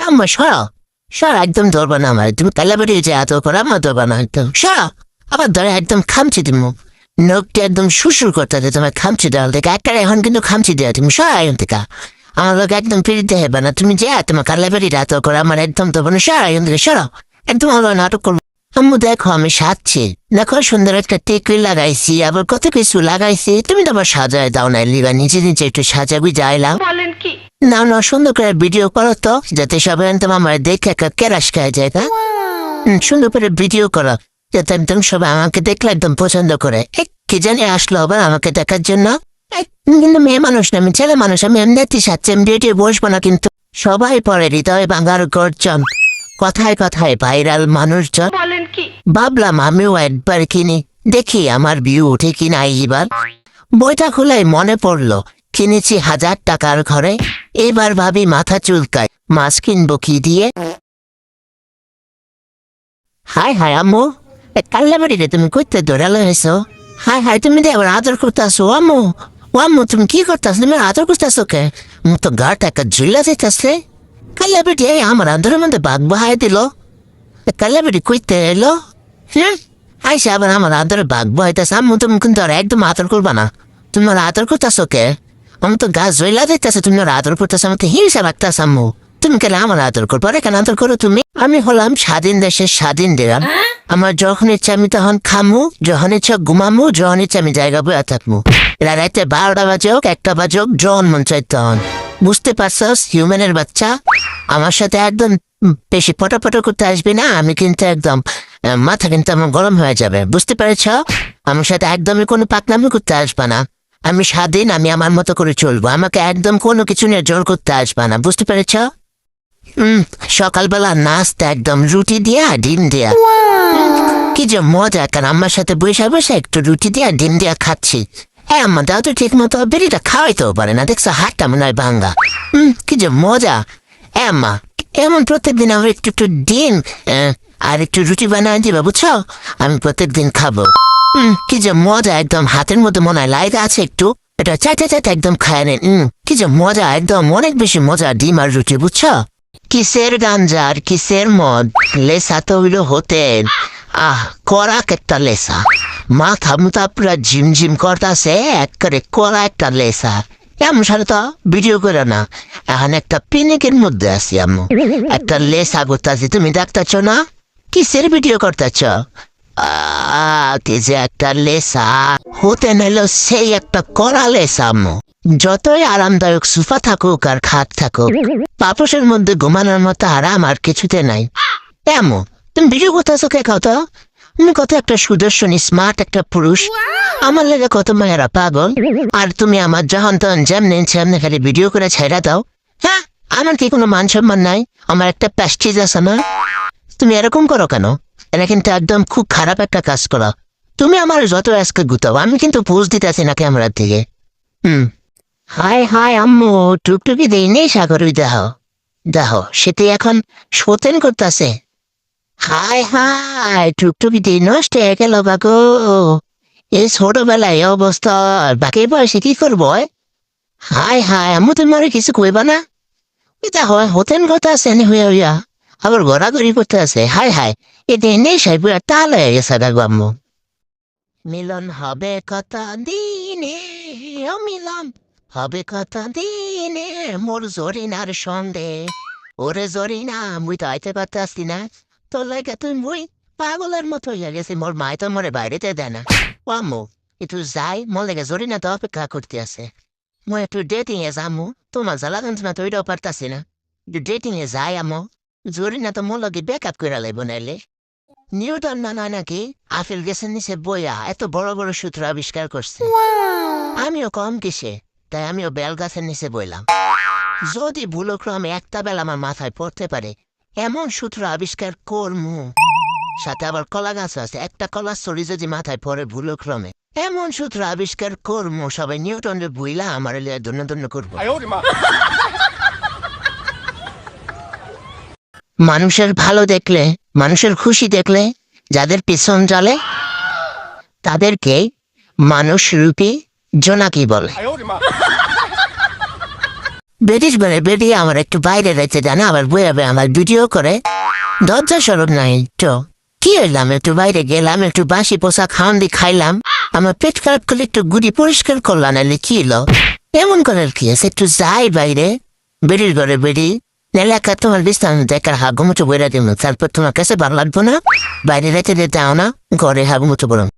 আম্মা সরা সরা একদম ধরবা না আমার তুমি কালা বেরিয়ে যে এত করে আমার ধরবা না একদম সরা আবার ধরে একদম খামচি তুমি নখটা একদম সুসুর করতে হবে তোমার খামচি দেওয়াল থেকে একটা এখন কিন্তু খামচি দেওয়া তুমি সরা এখন থেকে আমার লোক একদম ফিরিতে হবে না। তুমি যে তোমার কালা বেরিয়ে এত করে, আমার একদম তো না সরা এখন থেকে সরা একদম আমার নাটক করব। আম্মু দেখো আমি সাজছি। দেখো সুন্দর একটা টিকলি লাগাইছি আবার কত কিছু লাগাইছি। তুমি তো আবার সাজায় দাও না লিবা নিজে নিজে একটু সাজাবি যাইলাম। বলেন কি? না না সুন্দর করে ভিডিও করো তো যাতে সবাই একদম আমার দেখে একটা কেরাস খায় যায় তা সুন্দর করে ভিডিও করো যাতে একদম সবাই আমাকে দেখলে একদম পছন্দ করে। কি জানি আসলো আবার আমাকে দেখার জন্য? কিন্তু মেয়ে মানুষ না আমি ছেলে মানুষ আমি এমনিতেই সাচ্ছি আমি ভিডিও বসবো না কিন্তু সবাই পরে হৃদয় বাঙার গর্জন। কথায় কথায় ভাইরাল মানুষজন। বলেন কি? ভাবলাম আমিও একবার কিনি দেখি আমার ভিউ উঠে কিনা এইবার বইটা খুলে মনে পড়ল কিনেছি হাজার টাকার ঘরে। এবার ভাবি মাথা চুলকায় মাছ কিনবো কি দিয়ে? হাই হাই আম্মু। কাল্লা বাড়িতে তুমি করতে দৌড়ালো এসো হাই হাই তুমি দিয়ে আবার আদর করতে আসো আম্মু। ও আম্মু তুমি কি করতেছ? তুমি আদর করতে আসো কে? মু তো গাটা একটা ঝুলা দিতেছে কাল্লা বেটি এই আমার আদরের মধ্যে বাঘ বাহাই দিল কাল্লাবেটি কইতে এলো হ্যাঁ আইসা আবার আমার আদরে বাঘ বইতেছে আমি তুমি কিন্তু আর একদম আদর করবা না তুমি আর আদর করতেছো কে আমি তো গাছ জয়লা দিতেছে তুমি আর আদর করতেছো আমি তো হিংসা রাখতেছ আম্মু তুমি কেন আমার আদর করব রে কেন আদর করো তুমি আমি হলাম স্বাধীন দেশের স্বাধীন দিলাম আমার যখন ইচ্ছা আমি তখন খামু যখন ইচ্ছা ঘুমামু যখন ইচ্ছা আমি জায়গা বয়ে থাকব এরা রাতে বারোটা বাজে হোক একটা বাজে হোক যখন মন তখন বুঝতে পারছস হিউম্যানের বাচ্চা? আমার সাথে একদম বেশি পটাপটা করতে আসবি না আমি কিন্তু একদম মাথা কিন্তু আমার গরম হয়ে যাবে। বুঝতে পেরেছ? আমার সাথে একদমই কোনো পাকনামি করতে আসবে না। আমি স্বাধীন আমি আমার মতো করে চলবো। আমাকে একদম কোনো কিছু নিয়ে জোর করতে আসবে না। বুঝতে পেরেছ? হুম সকালবেলা নাস্তা একদম রুটি দিয়া ডিম দিয়া। কি যে মজা কারণ আমার সাথে বসে বসে একটু রুটি দিয়া ডিম দিয়া খাচ্ছি। হ্যাঁ আমার দাও তো ঠিক মতো বেরিটা খাওয়াইতেও পারে না দেখছ হাতটা মনে হয় ভাঙ্গা হুম কি যে মজা হ্যাঁ মা এমন প্রত্যেকদিন আমার একটু একটু ডিম আর একটু রুটি বানায় দিবা বুঝছ আমি প্রত্যেকদিন খাব হুম কি যে মজা একদম হাতের মধ্যে মনে হয় লাইগা আছে একটু এটা চাইতে চাইতে একদম খায় নেন হুম কি যে মজা একদম অনেক বেশি মজা ডিম আর রুটি বুঝছ কিসের গাঞ্জা আর কিসের মদ লেসা তো হইল হতেন আহ করাক একটা লেসা মাথা মুথা পুরা ঝিমঝিম করতাছে এক করে করা একটা লেসা। এমন সাথে তো, ভিডিও করে না। এখন একটা পিনিকের মধ্যে আছি আম্মু। একটা লেসা করতেছি, তুমি দেখতেছ না? কিসের ভিডিও করতেছ? কি যে একটা লেসা। হতে নাইলো সেই একটা করা লেসা, আম্মু। যতই আরামদায়ক সোফা থাকুক আর খাট থাকুক পাপসের মধ্যে ঘুমানোর মতো আরাম আর কিছুতে নাই। এমন তুমি ভিডিও করতেছো কে কত তুমি কত একটা সুদর্শনী স্মার্ট একটা পুরুষ। আমার লেগে কত মায়েরা পাগল। আর তুমি আমার যখন তখন যেমনি সেমনি খালি ভিডিও করে ছেড়া দাও। হ্যাঁ আমার কি কোনো মান সম্মান নাই? আমার একটা প্যাস্টিজ আছে না? তুমি এরকম করো কেন? এটা কিন্তু একদম খুব খারাপ একটা কাজ করো। তুমি আমার যত আজকে গুতাও আমি কিন্তু বুঝ দিতেছি না ক্যামেরার দিকে। হুম। হাই হাই আম্মু টুকটুকি দেই নেই সাগরই দেহ। দেহ সেটি এখন সতেন করতেছে। হাই হাই টুকটুকি দিই নষ্ট গেল বাগো এই ছোটবেলায় অবস্থা, বাকি বয়সে কি করব? হাই হাই আমি তুমি আর কিছু কইবা না? এটা হয় হতেন কথা আছে নে হইয়া হইয়া। আবার ঘোরাঘুরি করতে আছে। হাই হাই এটা নেই সাই পুরা তাল হয়ে গেছে দেখো আম্মু। মিলন হবে কত দিনে মিলন হবে কত দিনে, মোর জরিনার সঙ্গে। ওরে জরিনা, মুই তো আইতে পারতাছি না। তোর লাগে তুই মুই পাগলের মতো হইয়া গেছি মোর মায় তো মোরে বাইরেতে দেয় না ও আম্মু একটু যাই মোর লেগে জরিনা তো অপেক্ষা করতে আছে মই একটু ডেটিং এ যামু তোমার জ্বালা যন্ত্রণা তো ওইটাও পারতাছি না ডেটিং এ যাই জরি না তো মোর লগে বেক আপ করে লাইব নাইলে নিউটন না নয় নাকি আফেল গেছেন নিচে বইয়া এত বড় বড় সূত্র আবিষ্কার করছে আমিও কম কিসে তাই আমিও বেল গাছের নিচে বইলাম যদি ভুলক্রমে একটা বেলা আমার মাথায় পড়তে পারে এমন সূত্র আবিষ্কার করমু। সাথে আবার কলা গাছ আছে একটা কলা সরি যদি মাথায় পড়ে ভুলক্রমে। এমন সূত্র আবিষ্কার করমু সবাই নিউটনের বুইলা আমার লিয়ে ধন্য ধন্য করব। মানুষের ভালো দেখলে মানুষের খুশি দেখলে যাদের পিছন চলে তাদেরকে মানুষ রূপী জোনাকি বলে। বেরিস বেড়ে বেরিয়ে আমার একটু বাইরে রেখে জানা? আবার বয়ে আমার ভিডিও করে। দরজা সরব নাই তো। কি হইলাম? একটু বাইরে গেলাম, একটু পোষা খাওয়ান দিয়ে খাইলাম। আমার পেট খারাপ করলে একটু গুড়ি পরিষ্কার করলাম, নাহলে কি হলো? এমন করার কি আছে? একটু যাই বাইরে। বেরির ঘরে বেরি এলাকা তোমার বিস্তার দেখার হাগুমুটো বেড়ে দিব, তারপর তোমার কাছে ভালো লাগবো না? বাইরে রেখে দিতে না, ঘরে হাগুমুটো বলুন